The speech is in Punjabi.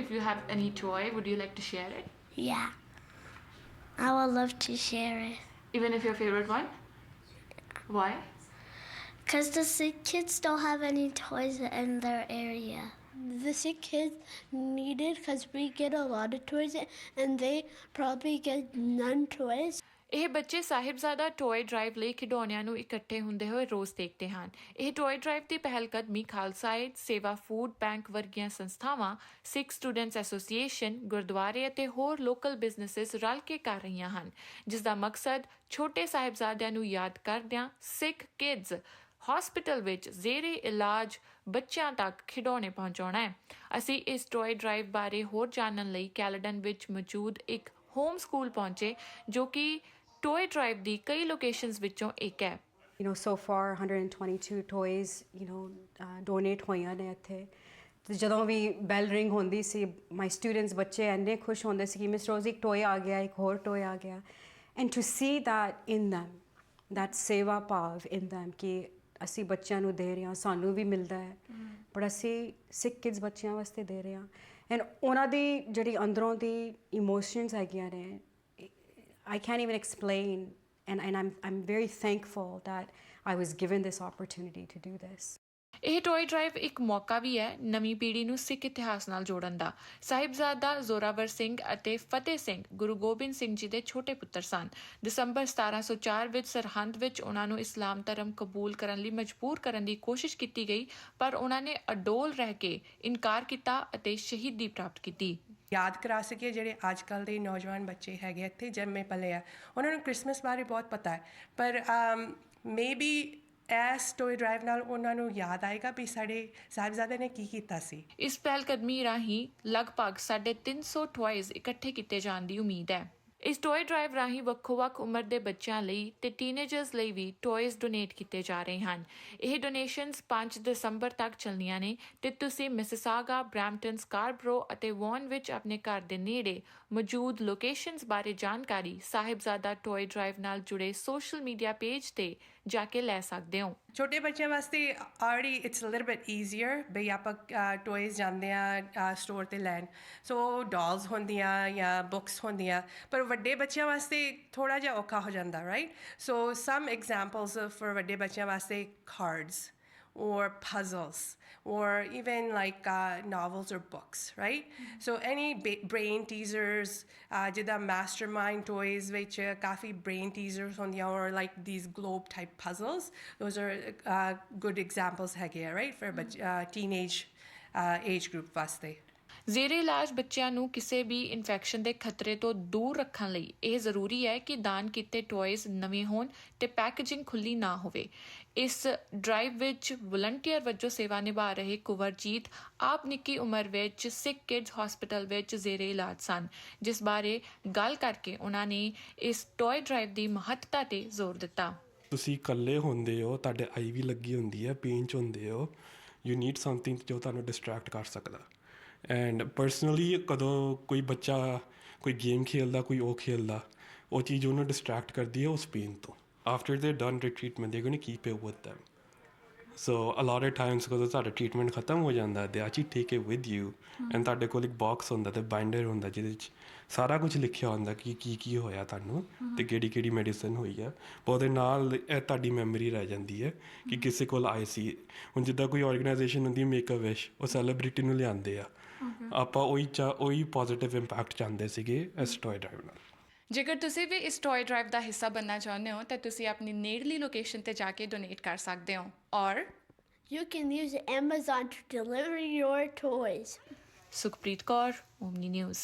If you have any toy, would you like to share it? Yeah. I would love to share it. Even if your favorite one? Why? Because the sick kids don't have any toys in their area. The sick kids need it because we get a lot of toys and they probably get none toys. ਇਹ ਬੱਚੇ ਸਾਹਿਬਜ਼ਾਦਾ ਟੋਏ ਡਰਾਈਵ ਲਈ ਖਿਡੌਣਿਆਂ ਨੂੰ ਇਕੱਠੇ ਹੁੰਦੇ ਹੋਏ ਰੋਜ਼ ਦੇਖਦੇ ਹਨ। ਇਹ ਟੋਏ ਡਰਾਈਵ ਦੀ ਪਹਿਲਕਦਮੀ Khalsa aid, Seva food bank ਵਰਗੀਆਂ ਸੰਸਥਾਵਾਂ, ਸਿੱਖ ਸਟੂਡੈਂਟਸ ਐਸੋਸੀਏਸ਼ਨ, ਗੁਰਦੁਆਰੇ ਅਤੇ ਹੋਰ ਲੋਕਲ ਬਿਜ਼ਨੈਸਸ ਰਲ ਕੇ ਕਰ ਰਹੀਆਂ ਹਨ ਜਿਸ ਦਾ ਮਕਸਦ ਛੋਟੇ ਸਾਹਿਬਜ਼ਾਦਿਆਂ ਨੂੰ ਯਾਦ ਕਰਦਿਆਂ ਸਿੱਖ ਕਿਡਜ਼ ਹਸਪੀਟਲ ਵਿੱਚ ਜ਼ੇਰੇ ਇਲਾਜ ਬੱਚਿਆਂ ਤੱਕ ਖਿਡੌਣੇ ਪਹੁੰਚਾਉਣਾ ਹੈ। ਅਸੀਂ ਇਸ ਟੋਏ ਡਰਾਈਵ ਬਾਰੇ ਹੋਰ ਜਾਣਨ ਲਈ ਕੈਲਡਨ ਵਿੱਚ ਮੌਜੂਦ ਇੱਕ ਹੋਮ ਸਕੂਲ ਪਹੁੰਚੇ, ਜੋ ਕਿ ਟੌਏ ਡਰਾਈਵ ਦੀ ਕਈ ਲੋਕੇਸ਼ਨਸ ਵਿੱਚੋਂ ਇੱਕ ਹੈ। You know, so far 122 toys, you know, uh, donate ਹੋਈਆਂ ਨੇ ਇੱਥੇ। ਤੇ ਜਦੋਂ ਵੀ ਬੈਲ ਰਿੰਗ ਹੁੰਦੀ ਸੀ ਮਾਈ ਸਟੂਡੈਂਟਸ ਬੱਚੇ ਇੰਨੇ ਖੁਸ਼ ਹੁੰਦੇ ਸੀ ਕਿ ਮਿਸ ਰੋਜ਼ ਇੱਕ ਟੋਏ ਆ ਗਿਆ ਇੱਕ ਹੋਰ ਟੋਏ ਆ ਗਿਆ। And to see that in them that ਸੇਵਾ ਭਾਵ in them ਕਿ ਅਸੀਂ ਬੱਚਿਆਂ ਨੂੰ ਦੇ ਰਹੇ ਹਾਂ ਸਾਨੂੰ ਵੀ ਮਿਲਦਾ ਹੈ। ਪਰ ਅਸੀਂ ਸਿੱਖ ਕਿਡਸ ਬੱਚਿਆਂ ਵਾਸਤੇ ਦੇ ਰਹੇ ਹਾਂ। ਐਂਡ ਉਹਨਾਂ ਦੀ ਜਿਹੜੀ ਅੰਦਰੋਂ ਦੀ ਇਮੋਸ਼ਨਸ ਹੈਗੀਆਂ ਨੇ I can't even explain, and, and I'm, I'm very thankful that I was given this opportunity to do this. ਇਹ ਟੌਏ ਡਰਾਈਵ ਇੱਕ ਮੌਕਾ ਵੀ ਹੈ ਨਵੀਂ ਪੀੜ੍ਹੀ ਨੂੰ ਸਿੱਖ ਇਤਿਹਾਸ ਨਾਲ ਜੋੜਨ ਦਾ। ਸਾਹਿਬਜ਼ਾਦਾ ਜ਼ੋਰਾਵਰ ਸਿੰਘ ਅਤੇ ਫਤਿਹ ਸਿੰਘ ਗੁਰੂ ਗੋਬਿੰਦ ਸਿੰਘ ਜੀ ਦੇ ਛੋਟੇ ਪੁੱਤਰ ਸਨ। ਦਸੰਬਰ 1704 ਵਿੱਚ ਸਰਹੰਦ ਵਿੱਚ ਉਹਨਾਂ ਨੂੰ ਇਸਲਾਮ ਧਰਮ ਕਬੂਲ ਕਰਨ ਲਈ ਮਜਬੂਰ ਕਰਨ ਦੀ ਕੋਸ਼ਿਸ਼ ਕੀਤੀ ਗਈ ਪਰ ਉਹਨਾਂ ਨੇ ਅਡੋਲ ਰਹਿ ਕੇ ਇਨਕਾਰ ਕੀਤਾ ਅਤੇ ਸ਼ਹੀਦੀ ਪ੍ਰਾਪਤ ਕੀਤੀ। ਯਾਦ ਕਰਾ ਸਕੀਏ, ਜਿਹੜੇ ਅੱਜ ਕੱਲ ਦੇ ਨੌਜਵਾਨ ਬੱਚੇ ਹੈਗੇ ਇੱਥੇ ਜੰਮੇ ਪਲੇ ਆ, ਉਹਨਾਂ ਨੂੰ ਕ੍ਰਿਸਮਸ ਬਾਰੇ ਬਹੁਤ ਪਤਾ ਹੈ। ਪਰ ਮੇਬੀ ਐਸ ਟੋਏ ਡਰਾਈਵ ਨਾਲ ਉਹਨਾਂ ਨੂੰ ਯਾਦ ਆਏਗਾ ਵੀ ਸਾਡੇ ਸਾਹਿਬਜ਼ਾਦੇ ਨੇ ਕੀ ਕੀਤਾ ਸੀ। ਇਸ ਪਹਿਲ ਕਦਮੀ ਰਾਹੀਂ ਲਗਭਗ 350 ਟੌਇਜ਼ ਇਕੱਠੇ ਕੀਤੇ ਜਾਣ ਦੀ ਉਮੀਦ ਹੈ। ਇਸ ਟੋਏ ਡਰਾਈਵ ਰਾਹੀਂ ਵੱਖੋ-ਵੱਖ ਉਮਰ ਦੇ ਬੱਚਿਆਂ ਲਈ ਤੇ ਟੀਨੇਜਰਸ ਲਈ ਵੀ ਟੋਇਜ਼ ਡੋਨੇਟ ਕੀਤੇ ਜਾ ਰਹੇ ਹਨ। ਇਹ ਡੋਨੇਸ਼ਨਸ 5 ਦਸੰਬਰ ਤੱਕ ਚੱਲਣੀਆਂ ਨੇ ਤੇ ਤੁਸੀਂ ਮਿਸਿਸਾਗਾ, ਬ੍ਰੈਂਪਟਨ, ਸਕਾਰਬਰੋ ਅਤੇ ਵੌਨ ਵਿੱਚ ਆਪਣੇ ਘਰ ਦੇ ਨੇੜੇ ਮੌਜੂਦ ਲੋਕੇਸ਼ਨਸ ਬਾਰੇ ਜਾਣਕਾਰੀ ਸਾਹਿਬਜ਼ਾਦਾ ਟੋਏ ਡਰਾਈਵ ਨਾਲ ਜੁੜੇ ਸੋਸ਼ਲ ਮੀਡੀਆ ਪੇਜ ਤੇ ਜਾ ਕੇ ਲੈ ਸਕਦੇ ਹੋ। ਛੋਟੇ ਬੱਚਿਆਂ ਵਾਸਤੇ already it's a little bit easier ਬਈ ਆਪਾਂ ਟੋਇਜ਼ ਜਾਂਦੇ ਆ ਸਟੋਰ ਤੇ ਲੈਣ। ਸੋ ਡਾਲਸ ਹੁੰਦੀਆਂ ਜਾਂ ਬੁੱਕਸ ਹੁੰਦੀਆਂ, ਪਰ ਵੱਡੇ ਬੱਚਿਆਂ ਵਾਸਤੇ ਥੋੜਾ ਜਿਹਾ ਔਖਾ ਹੋ ਜਾਂਦਾ right so some examples for ਵੱਡੇ ਬੱਚਿਆਂ ਵਾਸਤੇ cards or puzzles or even like uh, novels or books, right? So any ba- brain teasers, uh, mastermind toys which uh, kafi brain teasers on the or like these globe type puzzles. Those are uh, good examples hege, right? For but uh, teenage uh, age group vaste. ਜ਼ੇਰੇ ਇਲਾਜ ਬੱਚਿਆਂ ਨੂੰ ਕਿਸੇ ਵੀ ਇਨਫੈਕਸ਼ਨ ਦੇ ਖਤਰੇ ਤੋਂ ਦੂਰ ਰੱਖਣ ਲਈ ਇਹ ਜ਼ਰੂਰੀ ਹੈ ਕਿ ਦਾਨ ਕੀਤੇ ਟੌਇਜ਼ ਨਵੇਂ ਹੋਣ ਤੇ ਪੈਕੇਜਿੰਗ ਖੁੱਲੀ ਨਾ ਹੋਵੇ। ਇਸ ਡਰਾਈਵ ਵਿੱਚ ਵਲੰਟੀਅਰ ਵਜੋਂ ਸੇਵਾ ਨਿਭਾ ਰਹੇ ਕੁਵਰਜੀਤ ਆਪ ਨਿੱਕੀ ਉਮਰ ਵਿੱਚ ਸਿੱਖ ਕਿਡਜ਼ ਹਸਪੀਟਲ ਵਿੱਚ ਜ਼ੇਰੇ ਇਲਾਜ ਸਨ, ਜਿਸ ਬਾਰੇ ਗੱਲ ਕਰਕੇ ਉਹਨਾਂ ਨੇ ਇਸ ਟੌਏ ਡਰਾਈਵ ਦੀ ਮਹੱਤਤਾ ਤੇ ਜ਼ੋਰ ਦਿੱਤਾ। ਤੁਸੀਂ ਇਕੱਲੇ ਹੁੰਦੇ ਹੋ, ਤੁਹਾਡੇ ਆਈ ਵੀ ਲੱਗੀ ਹੁੰਦੀ ਹੈ ਪੇਨ ਚ ਹੁੰਦੇ ਹੋ ਯੂ ਨੀਡ ਸਮਥਿੰਗ ਜੋ ਤੁਹਾਨੂੰ ਡਿਸਟਰੈਕਟ ਕਰ ਸਕਦਾ। ਐਂਡ ਪਰਸਨਲੀ ਕਦੋਂ ਕੋਈ ਬੱਚਾ ਕੋਈ ਗੇਮ ਖੇਲਦਾ, ਕੋਈ ਉਹ ਖੇਲਦਾ, ਉਹ ਚੀਜ਼ ਉਹਨੂੰ ਡਿਸਟਰੈਕਟ ਕਰਦੀ ਹੈ ਉਸ ਪੇਨ ਤੋਂ। After they done they they going keep it with them so a lot of times ਕਦੋਂ ਤੁਹਾਡਾ ਟ੍ਰੀਟਮੈਂਟ ਖਤਮ ਹੋ ਜਾਂਦਾ ਦੇ ਆਚੀ take it with you and ਤੁਹਾਡੇ ਕੋਲ ਇੱਕ ਬਾਕਸ ਹੁੰਦਾ ਤੇ ਬਾਈਂਡਰ ਹੁੰਦਾ ਜਿਹਦੇ ਵਿੱਚ ਸਾਰਾ ਕੁਝ ਲਿਖਿਆ ਹੁੰਦਾ ਕਿ ਕੀ ਕੀ ਹੋਇਆ ਤੁਹਾਨੂੰ ਤੇ ਕਿਹੜੀ ਕਿਹੜੀ ਮੈਡੀਸਨ ਹੋਈ ਆ। ਉਹਦੇ ਨਾਲ ਇਹ ਤੁਹਾਡੀ ਮੈਮਰੀ ਰਹਿ ਜਾਂਦੀ ਹੈ ਕਿ ਕਿਸੇ ਕੋਲ ਆਏ ਸੀ। ਹੁਣ ਜਿੱਦਾਂ ਕੋਈ ਆਰਗੇਨਾਈਜੇਸ਼ਨ ਹੁੰਦੀ ਮੇਕ ਅ ਵਿਸ਼ ਉਹ ਸੈਲੀਬ੍ਰਿਟੀ ਨੂੰ ਲਿਆਉਂਦੇ ਆ। ਆਪਾਂ ਉਹੀ ਚਾ ਉਹੀ ਪੋਜ਼ਿਟਿਵ ਇੰਪੈਕਟ ਚਾਹੁੰਦੇ ਸੀਗੇ ਟੋਏ ਡਰਾਈਵ ਨਾਲ। ਜੇਕਰ ਤੁਸੀਂ ਵੀ ਇਸ ਟੌਏ ਡਰਾਈਵ ਦਾ ਹਿੱਸਾ ਬਣਨਾ ਚਾਹੁੰਦੇ ਹੋ ਤਾਂ ਤੁਸੀਂ ਆਪਣੀ ਨੇੜਲੀ ਲੋਕੇਸ਼ਨ ਤੇ ਜਾ ਕੇ ਡੋਨੇਟ ਕਰ ਸਕਦੇ ਹੋ ਔਰ You can use Amazon to deliver your toys. Sukhpreet Kaur Omni News